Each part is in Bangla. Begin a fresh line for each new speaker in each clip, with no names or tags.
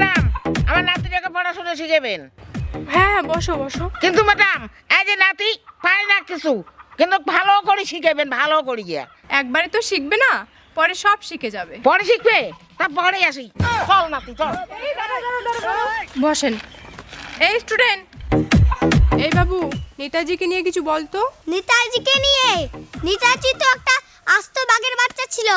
ম্যাডাম আমার নাতিটাকে পড়াশোনা শিখাবেন।
হ্যাঁ হ্যাঁ বসো বসো।
কিন্তু ম্যাডাম এই যে নাতি পায় না কিছু কিন্তু ভালো করে শিখাবেন ভালো করে গিয়া
একবারে তো শিখবে না পরে সব শিখে যাবে।
পরে শিখবে? তা পরে আসি। চল নাতি চল।
বসেন। এই স্টুডেন্ট এই বাবু নেতাজিকে নিয়ে কিছু বলতো?
নেতাজিকে নিয়ে? নেতাজি তো একটা আস্ত বাঘের বাচ্চা ছিল।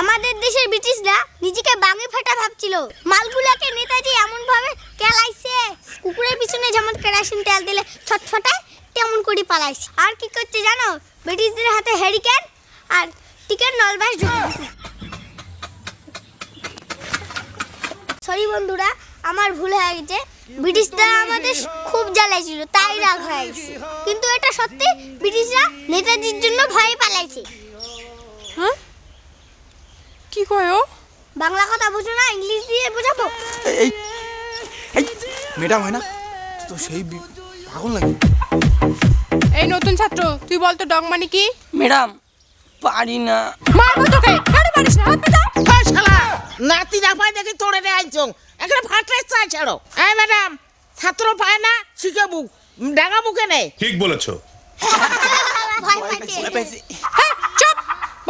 আমাদের দেশের ব্রিটিশরা নিজেকে বাঙে ফাটা ভাবছিল। মালগুলাকে নেতাজি এমন ভাবে কেলাইছে। কুকুরের পিছনে যেমন কেরাসিন তেল দিলে ছটফটায় তেমন করে পালাইছে। আর কি করছে জানো? ব্রিটিশদের হাতে হ্যারিকেন আর টিকের নলবাস সরি বন্ধুরা, আমার ভুল হয়ে গেছে। ব্রিটিশরা আমাদের খুব জ্বালাইছিল, তাই রাগ হয়ে কিন্তু এটা সত্যি ব্রিটিশরা নেতাজির জন্য ভয়ে পালাইছে।
হ্যাঁ? কি কয় ও?
বাংলা কথা বুঝো না ইংলিশ দিয়ে বোঝাবো
এই এই ম্যাডাম হয় না তো সেই পাগল নাকি?
এই নতুন ছাত্র তুই বলতো ডগ মানে কি?
ম্যাডাম পারি না।
মারবো তোকে কেন পারিস না? হাত পাতা
ওই শালা নাতি না পায় দেখি তোড়ে রে আইছো। এখানে ফাটে চাই ছাড়ো। এই ম্যাডাম ছাত্র পায় না শিখাবো ডাঙা মুখে নেই।
ঠিক বলেছ।
ভয় পাইছে।
হ্যাঁ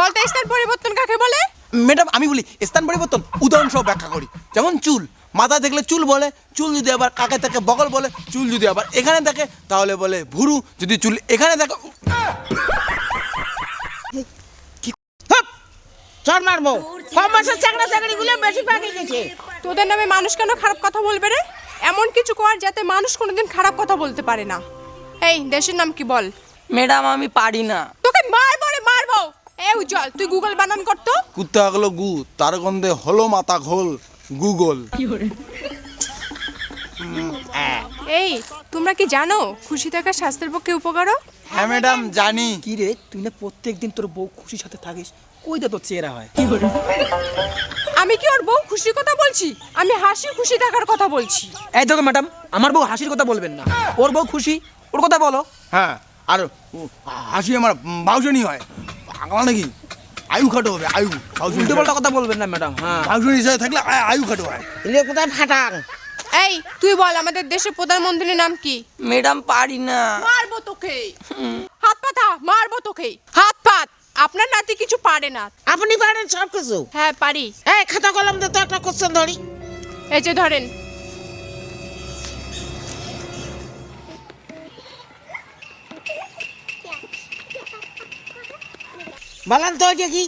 বলতে স্থান পরিবর্তন কাকে বলে?
ম্যাডাম আমি বলি স্থান পরিবর্তন উদাহরণ সহ ব্যাখ্যা করি। যেমন চুল মাথা দেখলে চুল বলে চুল যদি আবার কাকে থাকে বগল বলে চুল যদি আবার এখানে থাকে তাহলে বলে ভুরু যদি চুল এখানে থাকে
চল মারবো। সব মাসের চাকরা চাকরি গুলো বেশি পাকে গেছে।
তোদের নামে মানুষ কেন খারাপ কথা বলবে রে? এমন কিছু কর যাতে মানুষ কোনোদিন খারাপ কথা বলতে পারে না। এই দেশের নাম কি বল?
ম্যাডাম আমি পারি না
তোকে মারবো রে মারবো এ উজ্জ্বল তুই গুগল বানান করতো?
কুত্তা হলো গু তার গন্ধে হলো মাথা ঘোল গুগল।
এই তোমরা কি জানো খুশি থাকা স্বাস্থ্যের পক্ষে উপকারও
হ্যাঁ ম্যাডাম জানি।
কি রে তুই না প্রত্যেকদিন তোর বউ খুশির সাথে থাকিস কইটা তোর চেহারা হয়?
আমি কি ওর বউ খুশির কথা বলছি? আমি হাসি খুশি থাকার কথা বলছি।
এই দেখো ম্যাডাম আমার বউ হাসির কথা বলবেন না। ওর বউ খুশি ওর কথা বলো।
হ্যাঁ আর হাসি আমার বাউজনি হয়। পাগল নাকি? আয়ু খাটো হবে আয়ু।
উল্টো পাল্টা কথা বলবেন না ম্যাডাম হ্যাঁ।
বাউজনি হিসাবে থাকলে আয়ু খাটো হয়।
এলে কোথায় ফাটাং
এই তুই বল আমাদের দেশের প্রধানমন্ত্রীর নাম কি?
ম্যাডাম পারি না।
মারবো তোকে। হাত পা পাতা মারবো তোকে। হাত পাত আপনার নাতি কিছু পারে না।
আপনি পারেন সব কিছু
হ্যাঁ পারি।
এই খাতা কলম দে তো একটা কোশ্চেন ধরি।
এই যে ধরেন
বলেন তো ওইটা কি?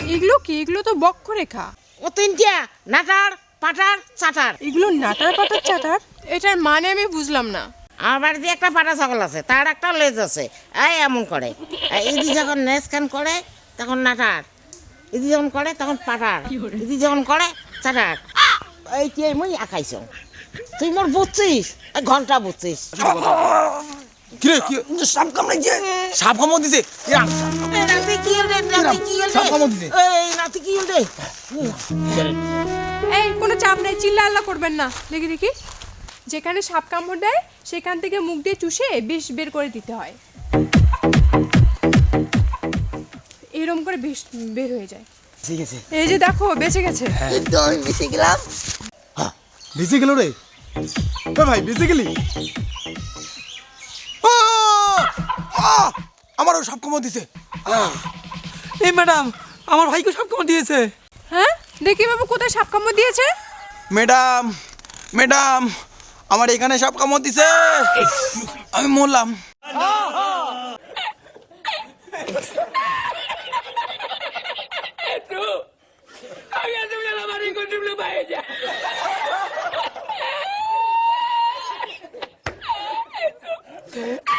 এগুলো কি? এগুলো তো বক্ষরেখা।
ও তিনটা নাটার পাটার চাটার।
এগুলো নাটার পাতার চাটার? এটার মানে আমি বুঝলাম না।
আমার বাড়িতে একটা পাটা ছাগল আছে তার একটা লেজ আছে। এই এমন করে। ইদি যখন নেস খান করে তখন নাটার। ইদি যখন করে তখন পাটার। ইদি যখন করে চাটার। এই তুই মই আঁকাইছ? তুই মোর বুঝছিস? ঘণ্টা বুঝছিস।
কি? রে কি
সাপ কামড়াইছে
সাপ কামড় দিছে। ইয়া,
এই নাতি কি রে নাতি কি হল
সব কামড় দিছে।
এই নাতি কি রে?
এই কোনো চাপ নেই চিল্লা আল্লাহ করবেন না। দেখি দেখি। যেখানে সাপ কামড় দেয় সেখান থেকে মুখ দিয়ে চুষে বিষ বের করে দিতে হয়। এরম করে বিষ বের হয়ে যায়।
ঠিক আছে
এই যে দেখো বেঁচে গেছে।
তো আমি মিশে গেলাম।
বেঁচে গেল রে। ভাই বেঁচে গেলি! আমারও সব কামড় দিছে। হ্যাঁ।
এই ম্যাডাম আমার ভাইকে সব কামড় দিয়েছে।
হ্যাঁ? দেখি বাবু কোথায় সাপ কামড় দিয়েছে।
ম্যাডাম ম্যাডাম আমার এখানে সাপ কামড় দিছে। আমি মরলাম। Okay.